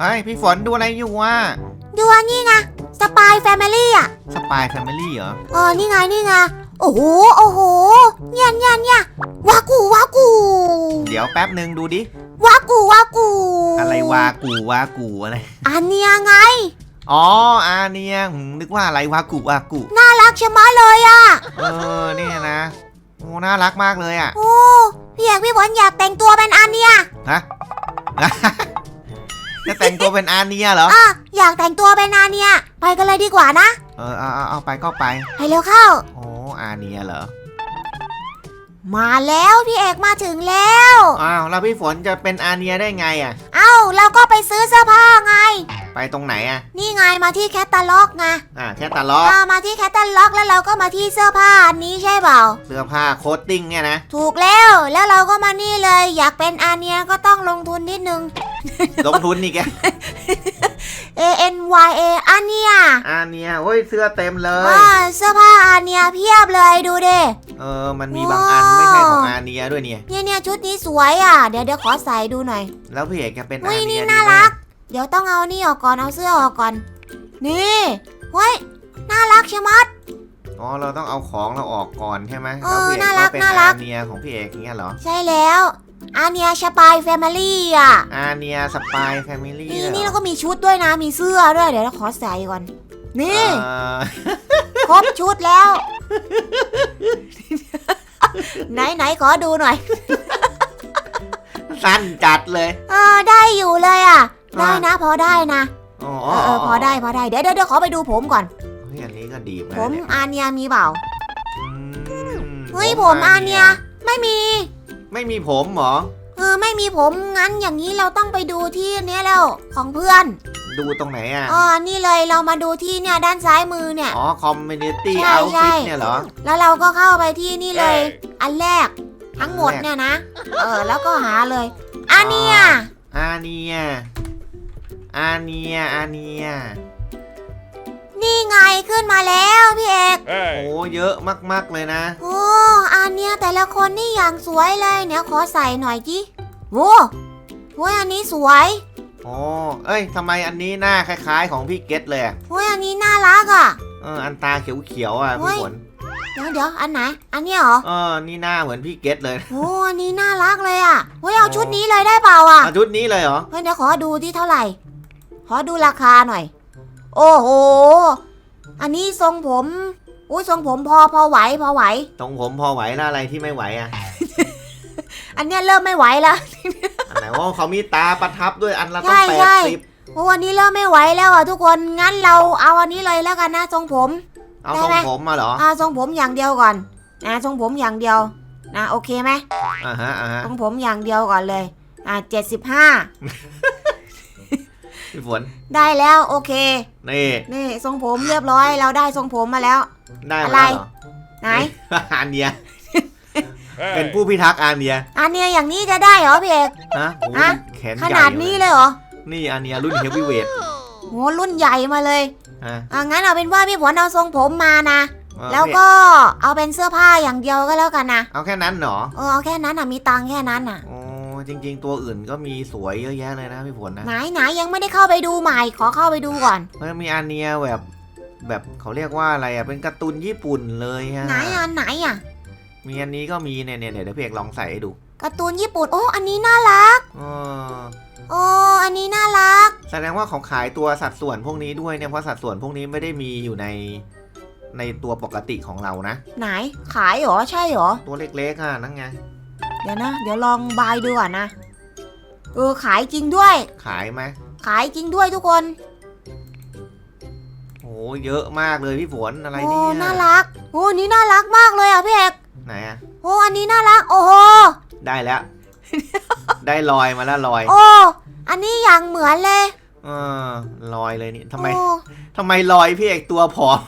เฮ้ยพี่ฝนดูอะไรอยู่วะดูอันนี้ไงสปายแฟมิลี่อะสปายแฟมิลี่เหรอเออนี่ไงนี่ไงโอ้โหโอ้โหเนี่ยเนี่ยเนี่ยวากูวากูเดี๋ยวแป๊บหนึ่งดูดิวากูวากู อะไรวากูวากูอะไรอันเนี้ยไงอ๋ออาเนียหืมนึกว่าอะไรวากูวากูน่ารักใช่ไหมะเลยอะเออเนี่ยนะโอ้น่ารักมากเลยอะโอ้พี่เอกพี่ฝนอยากแต่งตัวเป็นอันเนี้ยฮะ จะแต่งตัวเป็นอาเนียเหรอ อะอยากแต่งตัวเป็นอันเนี้ยไปกันเลยดีกว่านะ เออเอาเอาเอาไปก็ไป ไปเร็วเข้า โอ้อาเนียเหรอ มาแล้วพี่เอกมาถึงแล้ว อ้าวแล้วพี่ฝนจะเป็นอาเนียได้ไงอะ เอ้าเราก็ไปซื้อเสื้อผ้าไง ไปตรงไหนอะ นี่ไงมาที่แคตตาล็อกไงอ่าแค่ตาล้ออ่ามาที่แคตตาล็อกแล้วเราก็มาที่เสื้อผ้าอันนี้ใช่เปล่า เสื้อผ้าโค้ทติ้งเนี่ยนะ ถูกแล้ว แล้วเราก็มานี่เลย อยากเป็นอาเนียก็ต้องลงทุนนิดนึง ลงทุนนี่แก A N Y A อาเนียอาเนียโอ้ยเสื้อเต็มเลยอ่าเสื้อผ้าอาเนียเพียบเลยดูดิเออ มันมีบางอันไม่ใช่ของอาเนียด้วยเนี่ย เนี่ยเนี่ยชุดนี้สวยอะ เดี๋ยวเดี๋ยวขอใส่ดูหน่อย แล้วพี่เอกจะเป็นอาอุ้ยเนีนี่ยน่าดีไหมรัก เดี๋ยวต้องเอานี่ออกก่อน เอาเสื้อออกก่อน นี่เฮ้ย น่ารักใช่ไหมดอ๋อ เราต้องเอาของเราออกก่อนใช่ไหมเอแล้วอพี่เอกก็เป็นน่ารักอาเนียของพี่เอกอย่างเงี้ยเหรอ ใช่แล้วอาเนียชปายแฟมิลี่อะอาเนียสปายแฟมิลี่นี่นี่แล้วก็มีชุดด้วยนะ มีเสื้อด้วย เดี๋ยวเราขอใส่ก่อน นี่ครบชุดแล้ว ไหนไหนขอดูหน่อย สั้นจัดเลย เออ ได้อยู่เลยอะอ่า ได้นะพอได้นะอ๋อเออเออพอได้พอได้เดี๋ยวเดี๋ยวเดี๋ยวขอไปดูผมก่อน เฮ้ยอันนี้ก็ดีเหมือนผกันมเนี่ยอาเนียมีเปล่าอืมเฮ้ยผมอาเนียไม่มีไม่มีผมเหรอ เออไม่มีผมงั้นอย่างนี้เราต้องไปดูที่เนี้ยแล้วของเพื่อนดูตรงไหนอะ อ๋อนี่เลยเรามาดูที่เนี่ยด้านซ้ายมือเนี่ย อ๋อคอมมูนิตี้ใช่เอาใช่ ฟิตเนี่ยเหรอ แล้วเราก็เข้าไปที่นี่เลย อันแรกทั้งหมดอันแรกเนี่ยนะ เออแล้วก็หาเลยอาเนียอาเนีย อาเนียอาเนีย นี่ไงขึ้นมาแล้วพี่เอกโอ้เยอะมากๆเลยนะ โอ้อาเนียแต่ละคนนี่อย่างสวยเลยเนี่ยขอใส่หน่อยจิโว้โว้ยอันนี้สวยโอ้เอ้ยทำไมอันนี้หน้าคล้ายๆ ของพี่เกตเลยอะโว้ยอันนี้น่ารักอะ เออ อันตาเขียวๆอะเฮ้พี่ยฝนเดี๋ยวเดี๋ยวอันไหน อันเนี้ยเหรอเออ นี่หน้าเหมือนพี่เกตเลย โอ้อันนี้น่ารักเลยอะเฮ้ยเอาชุดนี้เลยได้เปล่าอะอะชุดนี้เลยเหรอ เฮ้ยเดี๋ยวขอดูที่เท่าไหร่ ขอดูราคาหน่อย โอ้โห อันนี้ทรงผม อุ้ยทรงผมพอพอไหวพอไหว ตรงผมพอไหวแล้วอะไรที่ไม่ไหวอะ อันเนี้ยเริ่มไม่ไหวแล้ว อันไหนว่าเขามีตาประทับด้วยอันละต้องใช่แปใช่ดสิบโอ้อันนี้เริ่มไม่ไหวแล้วอะทุกคน งั้นเราเอาอันนี้เลยแล้วกันนะทรงผม เอาได้ทรงไหมผมมาเหรอ อ่าทรงผมอย่างเดียวก่อนนะทรงผมอย่างเดียวนะโอเคไหมอ่าฮะอ่าฮะทรงผมอย่างเดียวก่อนเลย อ่าเจ็ดสิบห้า พี่ฝนได้แล้วโอเค นี่นี่ทรงผมเรียบร้อยเราได้ทรงผมมาแล้ว ได้อะมาไรแล้วเหรอไหนอาเนียเป็นผู้พิทักษ์อาเนียอันเนี้ยอย่างนี้จะได้เหรอพี่เอกฮะโอ้โหฮะแขนขใหญ่นาดนี้เลยเหรอนี่อาเนียรุ่นเฮฟวีเวทโหรุ่นใหญ่มาเลยฮะอะงั้นเอาเป็นว่าพี่ผลเอาทรงผมมานะเออแล้วก็เอาเป็นเสื้อผ้าอย่างเดียวก็แล้วกันนะ เอาแค่นั้นเหรอเออเอาแค่นั้นอะมีตังค์แค่นั้นอะ โอ้ จริง ๆ ตัวอื่นก็มีสวยเยอะแยะเลยนะพี่ฝนนะไหนไหนยังไม่ได้เข้าไปดูใหม่ ขอเข้าไปดูก่อน มันมีอาเนียแบบแบบเขาเรียกว่าอะไรอะเป็นการ์ตูนญี่ปุ่นเลยฮะไหนอันไหนอะมีอันนี้ก็มีเนี่ยเนี่ยเดี๋ยวพี่เอกลองใส่ให้ดูการ์ตูนญี่ปุ่นโอ้อันนี้น่ารักเออโอ้อันนี้น่ารัก แสดงว่าเขาขายตัวสัดส่วนพวกนี้ด้วยเนี่ยเพราะสัดส่วนพวกนี้ไม่ได้มีอยู่ในในตัวปกติของเรานะ ไหนขายเหรอใช่เหรอตัวเล็กๆอะนั่นไง เดี๋ยวนะ เดี๋ยวลองบายดูก่อนนะ เออขายจริงด้วย ขายไหมขายจริงด้วยทุกคนโอ้เยอะมากเลยพี่ฝนอะไรโอ้เนี่ยน่ารักโอ้อันนี้น่ารักมากเลยอะพี่เอกไหนอะโอ้อันนี้น่ารัก โอ้โหได้แล้ว ได้ลอยมาแล้วลอยโอ้อันนี้อย่างเหมือนเลยเออลอยเลยนี่ทำไมโอ้ทำไมลอยพี่เอกตัวผอม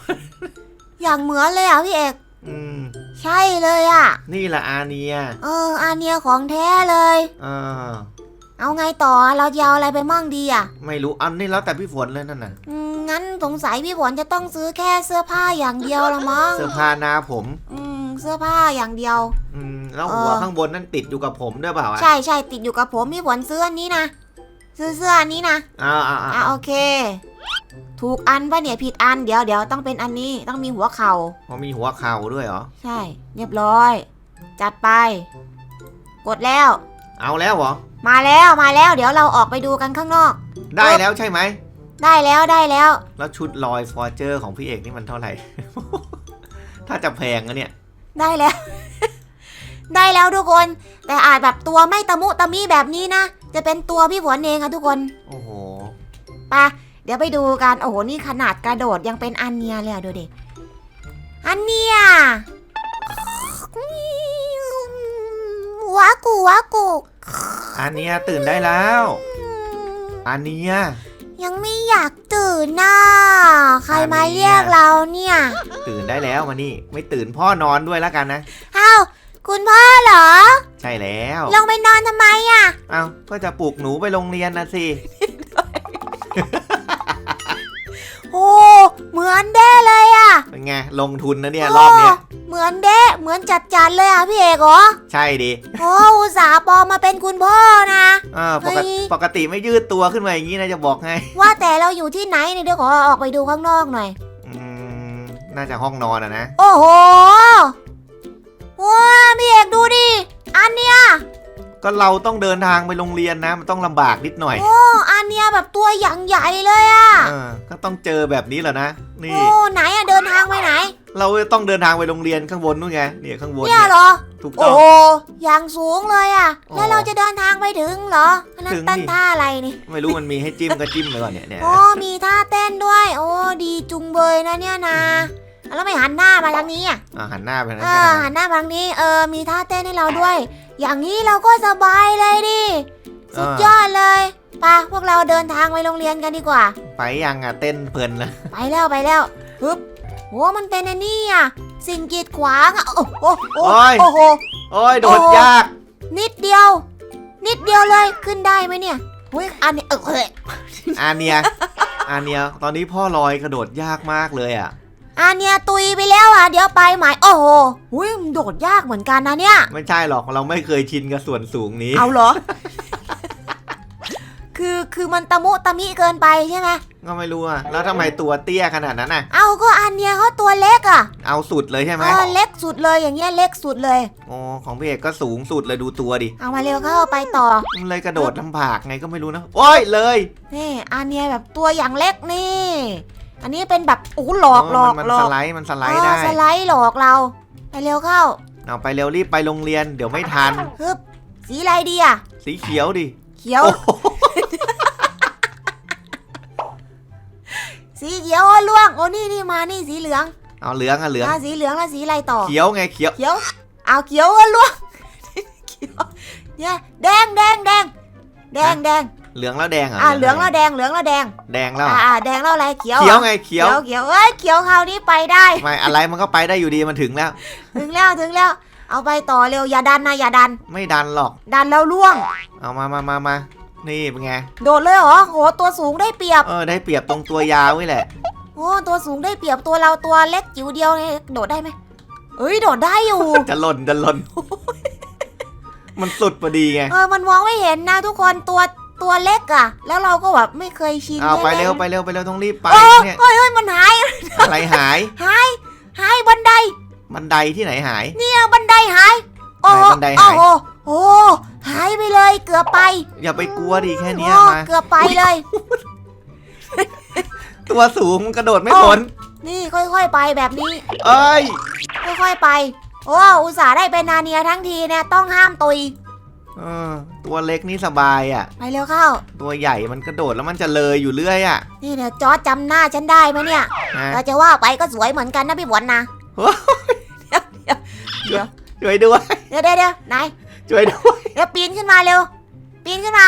อย่างเหมือนเลยอะพี่เอก อืม ใช่เลยอะ นี่แหละอาเนียเอออันเนี้ยของแท้เลย เออเอาไงต่อเราจะเอาอะไรไปมั่งดีอะ ไม่รู้อันนี้แล้วแต่พี่ฝนเลยนั่นน่ะอืมงั้นสงสัยพี่ฝนจะต้องซื้อแค่เสื้อผ้าอย่างเดียวละมั้งเสื้อผ้าหน้าผม อืมเสื้อผ้าอย่างเดียว อืมแล้วหัวเออ ข้างบนนั่นติดอยู่กับผมด้วยเปล่าอะใช่ใช่ติดอยู่กับผมพี่ฝนซื้ออันนี้นะซื้อเสื้ออันนี้นะอ่าอ่าอะอ่าโอเค ถูกอันปะเนี่ยผิดอันเดี๋ยวเดี๋ยวต้องเป็นอันนี้ต้องมีหัวเข่าพอมีหัวเข่าด้วยเหรอ ใช่ เรียบร้อย จัดไป กดแล้ว เอาแล้วเหรอ มาแล้วมาแล้ว เดี๋ยวเราออกไปดูกันข้างนอก ได้แล้วใช่ไหม ได้แล้วได้แล้ว แล้วชุดลอยฟอร์เจอร์ของพี่เอกนี่มันเท่าไหร่ ถ้าจะแพงนะเนี่ย ได้แล้ว ได้แล้วทุกคน แต่อาจแบบตัวไม่ตะมุตะมีแบบนี้นะจะเป็นตัวพี่ฝนเองค่ะทุกคนโอ้โห ไปะ เดี๋ยวไปดูกันโอ้โหนี่ขนาดกระโดดยังเป็นอันเนียเลยอะดูดิอันเนียวักูวักูอันเนี้ยตื่นได้แล้ว อันเนี้ยยังไม่อยากตื่นน่ะใครมาอันเนียเรียกเราเนี่ย ตื่นได้แล้วมานี่ ไม่ตื่นพ่อนอนด้วยแล้วกันนะเอ้าคุณพ่อเหรอ ใช่แล้ว ลงไปนอนทำไมอะเอ้าก็จะปลุกหนูไปโรงเรียนนะสิ เหมือนเด้เลยอะเป็นไงลงทุนนะเนี่ยรอบเนี้ยโเหมือนเด้เหมือนจัดจัดๆเลยอะพี่เอกเหรอใช่ดิโอ้อุตส่าห์ปลอมมาเป็นคุณพ่อนะเออปกติเฮ้ยปกติไม่ยืดตัวขึ้นมาอย่างนี้นะจะบอกให้ว่าแต่เราอยู่ที่ไหนเนี่ยเดี๋ยวขอออกไปดูข้างนอกหน่อยอืมน่าจะห้องนอนอะนะ โอ้โหว้าพี่เอกดูดิ อันเนี้ย ก็เราต้องเดินทางไปโรงเรียนนะ มันต้องลำบากนิดหน่อยโอ้อันเนี้ยแบบตัวอย่างใหญ่เลยอะเออก็ต้องเจอแบบนี้แหละนะ นี่ โอ้ไหนอะเดินทางไปไหน เราต้องเดินทางไปโรงเรียนข้างบนนู่นไง เนี่ยข้างบนเนี่ยเนี่ยเหรอ ถูกโอ้ต้อง โหอย่างสูงเลยอะโอ้แล้วเราจะเดินทางไปถึงเหรออันนั้ถึนงตั้นดิท่าอะไรนี่ไม่รู้มันมีให้จิ้มก็จิ้มไปก่อนเนี่ยเนี่ย โอ้มีท่าเต้นด้วย โอ้ดีจุงเบยนะเนี่ยนะ แล้วไม่หันหน้ามาทางนี้อะอะหันหน้าไปทางเอนั้นอก็หัได้นหน้ามาทางนี้เออมีท่าเต้นให้เราด้วย อย่างนี้เราก็สบายเลยดิสุดยอดเลยไปะพวกเราเดินทางไปโรงเรียนกันดีกว่า ไปยังอะเต้นเพลินนะไปแล้วไปแล้วปึ๊บโหมันเป็นอันนี้อะสิ่งกีดขวางอะโอ้โหโอ้โหโอ้โหโอ้ยโดดโอ้ยาก นิดเดียว นิดเดียวเลยขึ้นได้ไหมเนี่ยเฮ้ยอันนี้เออเฮ้ยอาเนียอาเนียตอนนี้พ่อลอยกระโดดยากมากเลยอะ อันเนี้ยตุยไปแล้วอะเดี๋ยวไปใหม่โอ้โหหุ้ยมันโดดยากเหมือนกันนะเนี่ย ไม่ใช่หรอกเราไม่เคยชินกับส่วนสูงนี้ เอาเหรอ คือคือมันตะมุตะมิเกินไปใช่ไหมก็ไม่รู้อะแล้วทำไมตัวเตี้ยขนาดนั้นน่ะ เอาก็อันเนี้ยเขาตัวเล็กอะเอาสุดเลยใช่ไหมเออเล็กสุดเลยอย่างเงี้ยเล็กสุดเลยโอ้ของพี่เอกก็สูงสุดเลยดูตัวดิเอามาเร็วเข้าไปต่อมันเลยกระโดดลำบากไงก็ไม่รู้นะโอ้ยเลย นี่อันเนี้ยแบบตัวอย่างเล็กนี่ อันนี้เป็นแบบโอ้โหหลอกหลอกมันหลสอกไลด์มันสไลเอด์อได้สไลด์หลอกเรา ไปเร็วเข้าเอาไปเร็วรีบไปโรงเรียนเดี๋ยวไม่ทัน ฮึบสีอะไรดีอะ สีเขียวดิเขียว โอ้โหสีเขียวโอ้ล่วงโอ้นี่นี่มานี่สีเหลืองเอาเหลืองอะเหลืองอะสีเหลืองแล้วสีอะไรต่อ เขียวไงเขียว เขียวเอาเขียวโอ้ล่วงเขียวเนี่ยแดงแดงแดงแดงแดง เหลืองแล้วแดงเหรออะอะเหลืองแล้วแดงเหลืองแล้วแดงแดงแล้วอะอะแดงแล้วอะไรเขียวเขียวอะไงเขียวเขียวเอ้ยเขียวคราวนี้ไปได้ ไม่อะไรมันก็ไปได้อยู่ดีมันถึงแล้ว ถึงแล้วถึงแล้ว เอาไปต่อเร็วอย่าดันนะอย่าดัน ไม่ดันหรอก ดันแล้วล่วง เอามามามามานี่เป็นไงโดดเลยเหรอโหตัวสูงได้เปรียบเออได้เปรียบตรงตัวยาวนี่แหละ โอ้ตัวสูงได้เปรียบตัวเราตัวเล็กจิ๋วเดียวเนี่ยโดดได้ไหมเอ้ยโดดได้อยู่ จะหล่นจะหล่นมันสุดพอดีไงเออมันมองไม่เห็นนะทุกคนตัว ตัวเล็กอะแล้วเราก็แบบไม่เคยชินเอาไปใช่หมเร็วไปเร็วไปเร็วต้องรีบไปเออเนี่ยเฮ้ยเฮ้ยมันหาย อะไรหาย หาย หายบันได บันไดที่ไหนหาย เนี่ยบันไดหาย โอ้โหไหนบันไดหายโอ้โหโอ้โหหายไปเลยเกือบไป อย่าไปกลัวดิแค่เนี้ยโอ้มาเกือบไปเลย ตัวสูงมันกระโดดไม่โอ้พ้นนี่ค่อยๆไปแบบนี้ เอ้ย ค่อยๆไป โอ้อุตส่าห์ได้เป็นนาเนียทั้งทีเนี่ยต้องห้ามตุย เออตัวเล็กนี่สบายอะ ไปเร็วเข้า ตัวใหญ่มันกระโดดแล้วมันจะเลยอยู่เรื่อยอะ นี่เนี่ยจอร์จจำหน้าฉันได้ไหมเนี่ยนะเราจะว่าไปก็สวยเหมือนกันนะพี่บวนนะเดี๋ยวเดี๋ยวช่วยด้วย เดี๋ยวเดี๋ยวเดี๋ยวไหนช่วยด้วย เดี๋ยวปีนขึ้นมาเร็ว ปีนขึ้นมา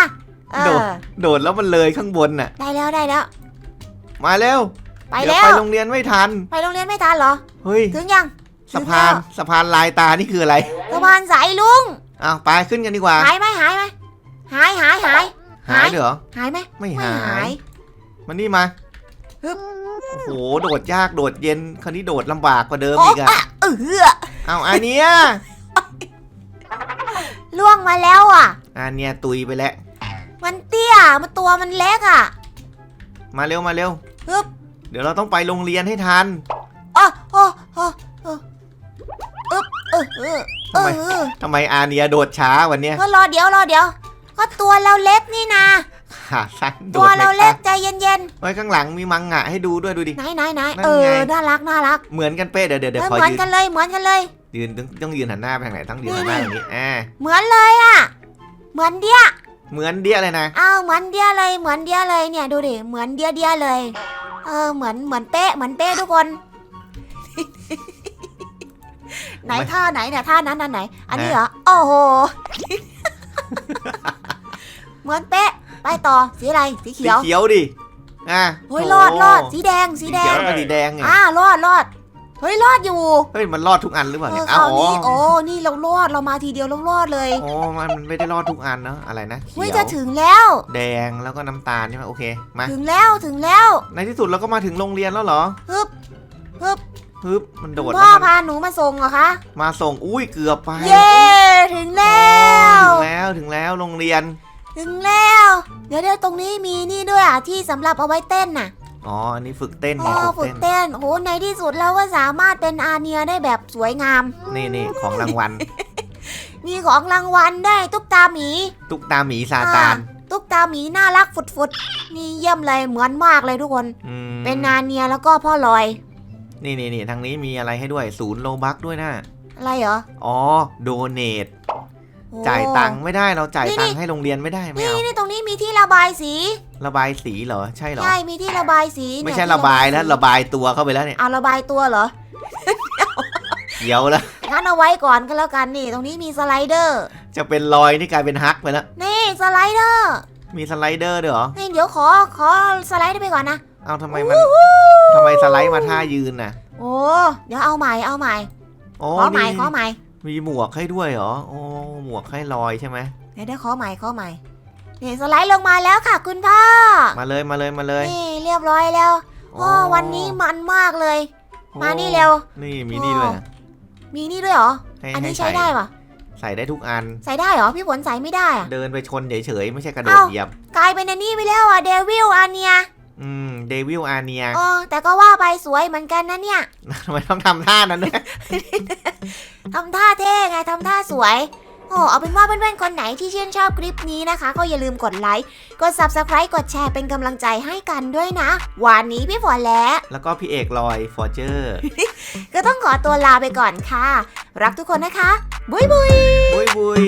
เอโดดอโดดแล้วมันเลยข้างบนน่ะ ได้แล้วได้แล้ว มาเร็วไปเดี๋ยวแล้ว ไปโรงเรียนไม่ทัน ไปโรงเรียนไม่ทันเหรอ เฮ้ย ถึงยังสะพานสะพานลายตานี่คืออะไร สะพานสายลุง อ้าวไปขึ้นกันดีกว่า หายไหมหายไหมหายหายหาย หายเหรอ หายไหมไม่ไม่หาหายยมานี่มา ฮึบ โอ้โห โดดยาก โดดเย็น คราวนี้โดดลำบากกว่าเดิมโอ้อีกอะอะเออเอาอันเนี้ยล่วงมาแล้วอะ อันเนี้ยตุยไปแล้ว มันเตี้ยมันตัวมันเล็กอะ มาเร็วมาเร็ว ฮึบ เดี๋ยวเราต้องไปโรงเรียนให้ทัน อ๋ออ๋ออ๋ออ๋ออึ๊บเออเออเอ ทำไมอทำไมอาเนียโดดช้าวันเนี้ยก็รอเดี๋ยวรอเดี๋ยว ก็ตัวเราเล็กนี่นะขาสั้นโดตัวดเราไม่เล็ทักนใจเย็นไว้ข้างหลังมีมังงะให้ดูด้วยดูดิ ๆไหนไหนไหนนั่นเออไงน่ารักน่ารักเหมือนกันเป๊ะเดี๋ยวเดี๋ยวเอเดี๋ยวอขอเหมือนยืนกันเลยเหมือนกันเลย ยืนต้องต้องยืนหันหน้าไปทางไหนต้องยืนนี่หันหน้าอย่างนี้อ่าเหมือนเลยอะ เหมือนเดียเหมือนเดี้ยเลยนะอ้าวเหมือนเดียเลยเหมือนเดียเลยเนี่ยดูดิเหมือนเดียเดียเลย เออเหมือนเหมือนเป๊ะเหมือนเป๊ะทุกคน ไหนท่าไหนเนี่ยท่านั้นอันไหน อันนี้เหรอโอ้โห เหมือนเป๊ะ ไปต่อสีอะไรสีสีเขียวเขียวดิอะเฮ้ยโถรอดรอดสีแดงสีสีแดเขียวง แล้วก็สีแดงไงอ่ารอดรอดเฮ้ยรอดอยู่เฮ้ยมันรอดทุกอันหรือเปล่าเอเนี่อยคอ้าราววอ๋อนี้โอ้นี่เรารอดเรามาทีเดียวเรารอดเลยอ๋อมันไม่ได้รอดทุกอันเนาะอะไรนะเขีเฮ้ยยวจะถึงแล้ว แดงแล้วก็น้ำตาลใช่ไหมโอเคมาถึงแล้วถึงแล้วในที่สุดเราก็มาถึงโรงเรียนแล้วเหรอ ฮึบฮึบ ฮึบมันโดดพ่อแล้วมันพาหนูมาส่งเหรอคะ มาส่งอุ้ยเกือบไปเย้ถึงแล้ว ถึงแล้วถึงแล้วโรงเรียน ถึงแล้ว เดี๋ยวเดี๋ยวตรงนี้มีนี่ด้วยอะที่สำหรับเอาไว้เต้นน่ะอ๋อ อันนี้ฝึกเต้นอ๋มีอฝึฝึกกเต้นเต้นโหในที่สุดเราก็สามารถเป็นอาเนียได้แบบสวยงาม นี่นี่ของรางวัล มีของรางวัลได้ตุ๊กตาหมีตุ๊กตาหมีซาตานตุ๊กตาหมีน่ารักฝุดๆนี่เยี่ยมเลยเหมือนมากเลยทุกคน อืมเป็นอาเนียแล้วก็พ่อลอย นี่นี่นี่ทางนี้มีอะไรให้ด้วยศูนย์โลบักด้วยนะอะไรเหรออ๋อโดเนทโอ้ จ่ายตังค์ไม่ได้เราจ่ายนี่ตันี่งค์ให้โรงเรียนไม่ได้ไม่นี่เอานี่ตรงนี้มีที่ระบายสีระบายสีเหรอใช่เหรอ ใช่มีที่ระบายสีเนี่ยไม่ใช่ที่ระบายแล้วสีระบายตัวเข้าไปแล้วเนี่ยเอาระบายตัวเหรอเขียวแล้ว งั้นเอาไว้ก่อนก็แล้วกันนี่ตรงนี้มีสไลเดอร์ จะเป็นรอยนี่กลายเป็นฮักไปแล้วนี่สไลเดอร์มีสไลเดอร์ด้วยเหรอนี่เดี๋ยวขอขอสไลด์ไปก่อนนะ เอาทำไมมันทำไมสไลด์มาท่ายืนน่ะโอ้เดี๋ยวเอาใหม่เอาใหม่โอ้ขอใหม่นี่ขอใหม่มีหมวกให้ด้วยเหรอโอ้หมวกให้ลอยใช่ไหมเดี๋ยวเดี๋ยวขอใหม่ขอใหม่นี่สไลด์ลงมาแล้วค่ะคุณพ่อ มาเลยมาเลยมาเลย นี่เรียบร้อยแล้วโอ้วันนี้มันมากเลยโอ้มานี่เร็ว นี่มีนี่ด้วยนะมีนี่ด้วยเหรอให้อันนี้ให้ใช้ได้ปะใส่ได้ทุกอัน ใส่ได้เหรอพี่ฝนใส่ไม่ได้อะเดินไปชนเฉยๆไม่ใช่กระโดดเอ้าเหยียบ กลายเป็นอันนี้ไปแล้วอะเดวิลอาเนีย อืมเดวิลอาเนียอ๋อแต่ก็ว่าไปสวยเหมือนกันนะเนี่ย ทำไมต้องทำท่านั้นด้วยทำท่าเท่ไงทำท่าสวย โอ้เอาเป็นว่าเพื่อนๆ คนไหนที่ชื่นชอบคลิปนี้นะคะ ก็อย่าลืมกดไลค์ กด subscribe กดแชร์เป็นกำลังใจให้กันด้วยนะ วันนี้พี่ฝนและ แล้วก็พี่เอกลอยฟอร์เจอร์ก็ต้องขอตัวลาไปก่อนค่ะ รักทุกคนนะคะ บุยบุย บุยบุย